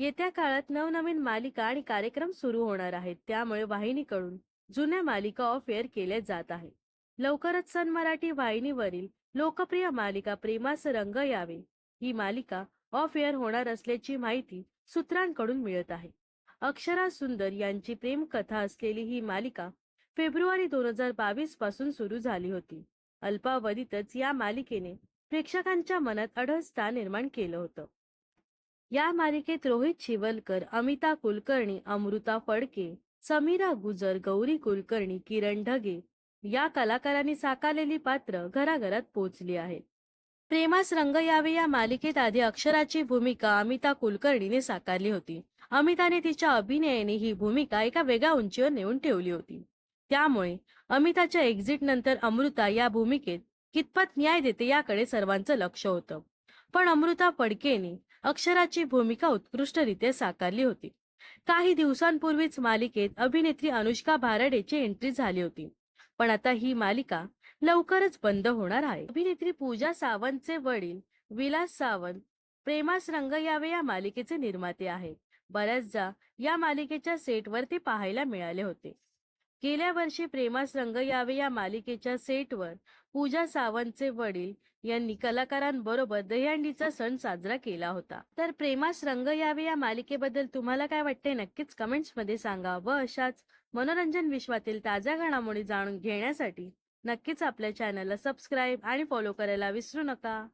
येत्या काळात नवनवीन मालिका आणि कार्यक्रम सुरू होणार आहेत. त्यामुळे वाहिनीकडून जुन्या मालिका ऑफ एअर केल्या जात आहे लवकरच सन मराठी वाहिनीवरील लोकप्रिय मालिका प्रेमास रंग यावे. ही मालिका ऑफ एअर होणार असल्याची माहिती सूत्रांकडून मिळत आहे. अक्षरा सुंदर यांची प्रेमकथा असलेली ही मालिका फेब्रुवारी दोन हजार बावीसपासून सुरू झाली होती. अल्पावधीतच या मालिकेने प्रेक्षकांच्या मनात अढळ स्थान निर्माण केलं होतं. या मालिकेत रोहित शिवलकर अमिता कुलकर्णी अमृता फडके समीरा गुजर गौरी कुलकर्णी किरण ढगे या कलाकारांनी साकारलेली पात्र घराघरात पोहोचली आहेत. प्रेमास रंग यावे या मालिकेत आधी अक्षराची भूमिका अमिता कुलकर्णीने साकारली होती. अमिताने तिच्या अभिनयाने ही भूमिका एका वेगळ्या उंचीवर नेऊन ठेवली होती. त्यामुळे अमिताच्या एक्झिट नंतर अमृता या भूमिकेत कितपत न्याय देते याकडे सर्वांचं लक्ष होतं. पण अमृता फडकेने अक्षराची भूमिका उत्कृष्टरित्या साकारली होती. काही दिवसांपूर्वीच मालिकेत अभिनेत्री अनुष्का भाराडेची एंट्री झाली होती. पण आता ही मालिका लवकरच बंद होणार आहे. अभिनेत्री पूजा सावंतचे वडील विलास सावंत प्रेमास रंग यावे या मालिकेचे निर्माते आहेत. बऱ्याचदा या मालिकेच्या सेटवर ते पाहायला मिळाले होते. गेल्या वर्षी प्रेमास रंग यावे या मालिकेच्या सेटवर पूजा सावंतचे वडील यांनी कलाकारांबरोबर दहीहंडीचा सण साजरा केला होता. तर प्रेमास रंग यावे या मालिकेबद्दल तुम्हाला काय वाटते नक्कीच कमेंट्समध्ये सांगा व अशाच मनोरंजन विश्वातील ताज्या घडामोडी जाणून घेण्यासाठी नक्कीच आपल्या चॅनलला सबस्क्राईब आणि फॉलो करायला विसरू नका.